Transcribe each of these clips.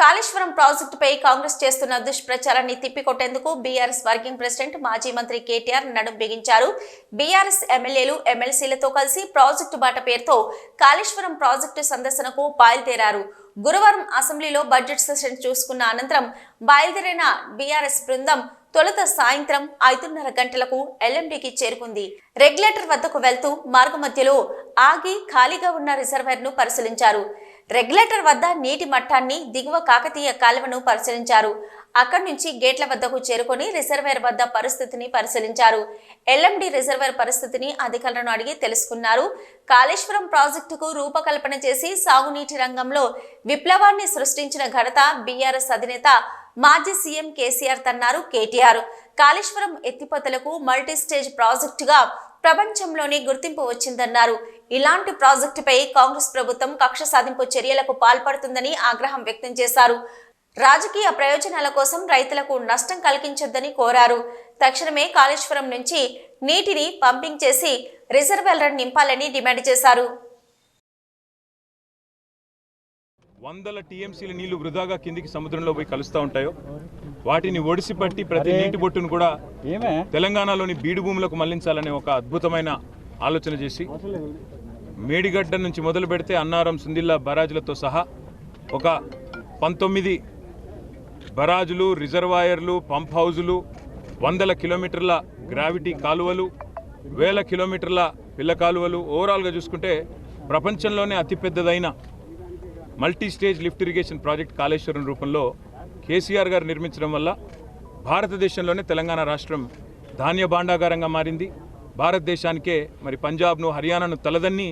కాళేశ్వరం ప్రాజెక్టుపై కాంగ్రెస్ చేస్తున్న దుష్ప్రచారాన్ని తిప్పికొట్టేందుకు బీఆర్ఎస్ వర్కింగ్ ప్రెసిడెంట్ మాజీ మంత్రి కేటీఆర్ నడుం బిగించారు. బీఆర్ఎస్ ఎమ్మెల్యేలు ఎమ్మెల్సీలతో కలిసి ప్రాజెక్టు బాట పేరుతో కాళేశ్వరం ప్రాజెక్టు సందర్శనకు బయలుదేరారు. గురువారం అసెంబ్లీలో బడ్జెట్ సెషన్ చూసుకున్న అనంతరం బయలుదేరిన బీఆర్ఎస్ బృందం తొలుత సాయంత్రం ఐదున్నర గంటలకు ఎల్ఎండికి చేరుకుంది. రెగ్యులేటర్ వద్దకు వెళ్తూ మార్గమధ్యలో ఆగి ఖాళీగా ఉన్న రిజర్వేర్ను పరిశీలించారు. రెగ్యులేటర్ వద్ద నీటి మట్టాన్ని దిగువ కాకతీయ కాలువను పరిశీలించారు. అక్కడి నుంచి గేట్ల వద్దకు చేరుకొని రిజర్వేర్ వద్ద పరిస్థితిని పరిశీలించారు. ఎల్ఎండి రిజర్వేర్ పరిస్థితిని అధికారులను అడిగి తెలుసుకున్నారు. కాళేశ్వరం ప్రాజెక్టుకు రూపకల్పన చేసి సాగునీటి రంగంలో విప్లవాన్ని సృష్టించిన ఘనత బీఆర్ఎస్ అధినేత మాజీ సీఎం కేసీఆర్ తన్నారు కేటీఆర్. కాళేశ్వరం ఎత్తిపోతలకు మల్టీ స్టేజ్ ప్రాజెక్టుగా ప్రపంచంలోనే గుర్తింపు వచ్చిందన్నారు. ఇలాంటి ప్రాజెక్టుపై కాంగ్రెస్ ప్రభుత్వం కక్ష సాధింపు చర్యలకు పాల్పడుతుందని ఆగ్రహం వ్యక్తం చేశారు. రాజకీయ ప్రయోజనాల కోసం రైతులకు నష్టం కలిగించొద్దని కోరారు. తక్షణమే కాళేశ్వరం నుంచి నీటిని పంపింగ్ చేసి రిజర్వాయర్ నింపాలని డిమాండ్ చేశారు. వందల టీఎంసీల నీళ్ళు వృధాగా కిందికి సముద్రంలో పోయి కలుస్తూ ఉంటాయో వాటిని ఒడిసి పట్టి ప్రతి నీటి బొట్టును కూడా తెలంగాణలోని బీడు భూములకు మళ్ళించాలనే ఒక అద్భుతమైన ఆలోచన చేసి మేడిగడ్డ నుంచి మొదలు పెడితే అన్నారం సుందిల్లా బరాజులతో సహా ఒక పంతొమ్మిది బరాజులు రిజర్వాయర్లు పంప్ హౌజులు వందల కిలోమీటర్ల గ్రావిటీ కాలువలు వేల కిలోమీటర్ల పిల్ల కాలువలు. ఓవరాల్గా చూసుకుంటే ప్రపంచంలోనే అతిపెద్దదైన multi stage lift irrigation project Kaleshwaram రూపంలో కేసీఆర్ గారు నిర్మించడం వల్ల భారతదేశంలోనే తెలంగాణ రాష్ట్రం ధాన్య భాండాగారంగా మారింది. భారతదేశానికే మరి పంజాబ్ను హర్యానాను తలదన్ని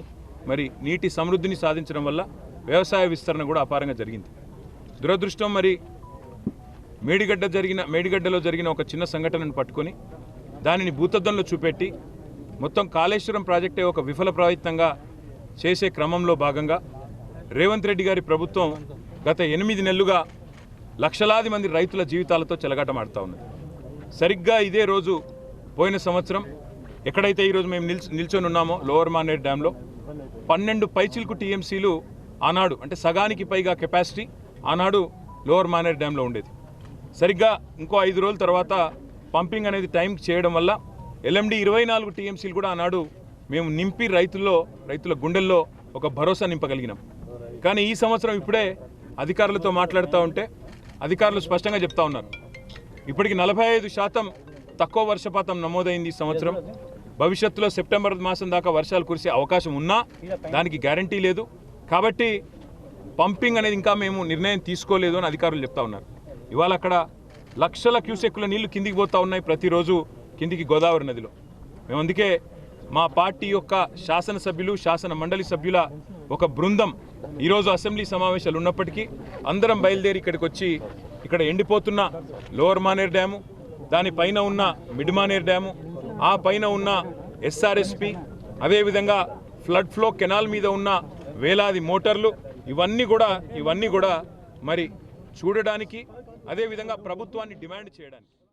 మరి నీటి సమృద్ధిని సాధించడం వల్ల వ్యవసాయ విస్తరణ కూడా అపారంగా జరిగింది. దురదృష్టం మరి మేడిగడ్డ జరిగిన మేడిగడ్డలో జరిగిన ఒక చిన్న సంఘటనను పట్టుకొని దానిని భూతద్దంలో చూపెట్టి మొత్తం కాళేశ్వరం ప్రాజెక్టే ఒక విఫల ప్రయత్నంగా చేసే క్రమంలో భాగంగా రేవంత్ రెడ్డి గారి ప్రభుత్వం గత ఎనిమిది నెలలుగా లక్షలాది మంది రైతుల జీవితాలతో చెలగాటమాడుతూ ఉన్నది. సరిగ్గా ఇదే రోజు పోయిన సంవత్సరం ఎక్కడైతే ఈరోజు మేము నిల్చ నిల్చొని ఉన్నామో లోవర్ మానేర్ డ్యాంలో పన్నెండు పైచిల్కు టీఎంసీలు ఆనాడు అంటే సగానికి పైగా కెపాసిటీ ఆనాడు లోవర్ మానేర్ డ్యాంలో ఉండేది. సరిగ్గా ఇంకో ఐదు రోజుల తర్వాత పంపింగ్ అనేది టైంకి చేయడం వల్ల ఎల్ఎండి ఇరవై నాలుగు టీఎంసీలు కూడా ఆనాడు మేము నింపి రైతుల్లో రైతుల గుండెల్లో ఒక భరోసా నింపగలిగినాం. కానీ ఈ సంవత్సరం ఇప్పుడే అధికారులతో మాట్లాడుతూ ఉంటే అధికారులు స్పష్టంగా చెప్తా ఉన్నారు. ఇప్పటికి నలభై ఐదు శాతం తక్కువ వర్షపాతం నమోదైంది ఈ సంవత్సరం. భవిష్యత్తులో సెప్టెంబర్ మాసం దాకా వర్షాలు కురిసే అవకాశం ఉన్నా దానికి గ్యారంటీ లేదు. కాబట్టి పంపింగ్ అనేది ఇంకా మేము నిర్ణయం తీసుకోలేదు అని అధికారులు చెప్తా ఉన్నారు. ఇవాళ అక్కడ లక్షల క్యూసెక్కుల నీళ్ళు కిందికి పోతా ఉన్నాయి ప్రతిరోజు కిందికి గోదావరి నదిలో. మేము అందుకే మా పార్టీ యొక్క శాసనసభ్యులు శాసన మండలి సభ్యుల ఒక బృందం ఈరోజు అసెంబ్లీ సమావేశాలు ఉన్నప్పటికీ అందరం బయలుదేరి ఇక్కడికి వచ్చి ఇక్కడ ఎండిపోతున్న లోవర్ మానేర్ డ్యాము దానిపైన ఉన్న మిడ్ మానేర్ డ్యాము ఆ పైన ఉన్న ఎస్ఆర్ఎస్పి అదేవిధంగా ఫ్లడ్ ఫ్లో కెనాల్ మీద ఉన్న వేలాది మోటార్లు ఇవన్నీ కూడా ఇవన్నీ కూడా మరి చూడడానికి అదేవిధంగా ప్రభుత్వాన్ని డిమాండ్ చేయడానికి.